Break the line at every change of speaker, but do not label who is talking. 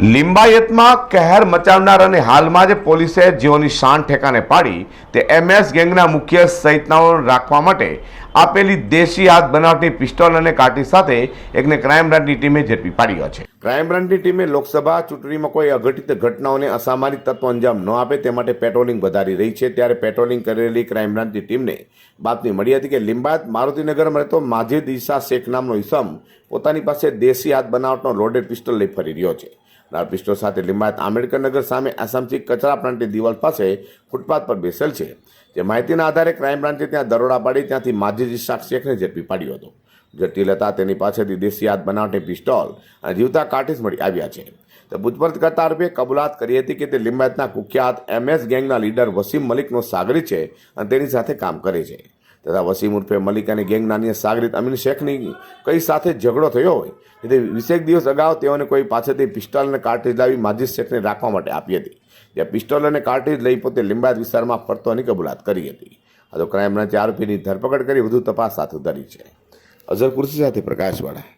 લિંબાયતમાં કહેર મચાવનાર અને હાલમાં જે પોલીસે જેઓની શાન ઠેકાને પાડી તે એમએસ ગેંગના મુખ્ય સહિતનાઓ રાખવા માટે આપેલી દેશી હાથ બનાવટની પિસ્તોલ અને કાટી સાથે એકને ક્રાઇમ બ્રાન્ચની ટીમે ઝડપી પાડ્યો છે. ક્રાઇમ બ્રાન્ચની ટીમે લોકસભા ચૂંટણીમાં કોઈ અઘટિત ઘટનાઓને અસામાજિક તત્વો અંજામ ન આપે તે માટે પેટ્રોલિંગ વધારી રહી છે. ત્યારે પેટ્રોલિંગ કરેલી ક્રાઇમ બ્રાન્ચની ટીમને બાતમી મળી હતી કે લિંબાયત મારુતિનગરમાં રહેતો માજિદ ઈસા શેખ નામનો ઈસમ પોતાની પાસે દેશી હાથ બનાવટનો લોડેડ પિસ્તોલ લઈ ફરી રહ્યો છે. આ પિસ્તોલ સાથે લિંબાયત આંબેડકરનગર સામે આસામથી કચરા પ્લાન્ટની દિવાલ પાસે ફૂટપાથ પર બેસેલ છે. જે માહિતીના આધારે ક્રાઇમ બ્રાન્ચે ત્યાં દરોડા પાડી, ત્યાંથી માજીજી શેખને ઝડપી પાડ્યો હતો. જટિલ હતા તેની પાસેથી દેશી હાથ બનાવટી પિસ્તોલ અને જીવતા કાર્ટિસ મળી આવ્યા છે. તો પૂછપરછ કરતા આરોપીએ કબૂલાત કરી હતી કે તે લિંબાયતના કુખ્યાત એમએસ ગેંગના લીડર વસીમ મલિકનો સાગરી છે અને તેની સાથે કામ કરે છે. તથા વસીમ ઉર્ફે મલિક અને ગેંગના અન્ય સાગરીત અમીન શેખની કઈ સાથે ઝઘડો થયો હોય? એટલે વીસેક દિવસ અગાઉ તેઓને કોઈ પાસેથી પિસ્ટલ અને કાર્ટેજ લાવી માજીદ શેખને રાખવા માટે આપી હતી. જ્યાં પિસ્ટલ અને કાર્ટેજ લઈ પોતે લિંબાયત વિસ્તારમાં ફરતો હોવાની કબૂલાત કરી હતી. આ તો ક્રાઇમ બ્રાંચે આરોપીની ધરપકડ કરી વધુ તપાસ હાથ ધરી છે. અઝર કુર્સી સાથે પ્રકાશવાળા.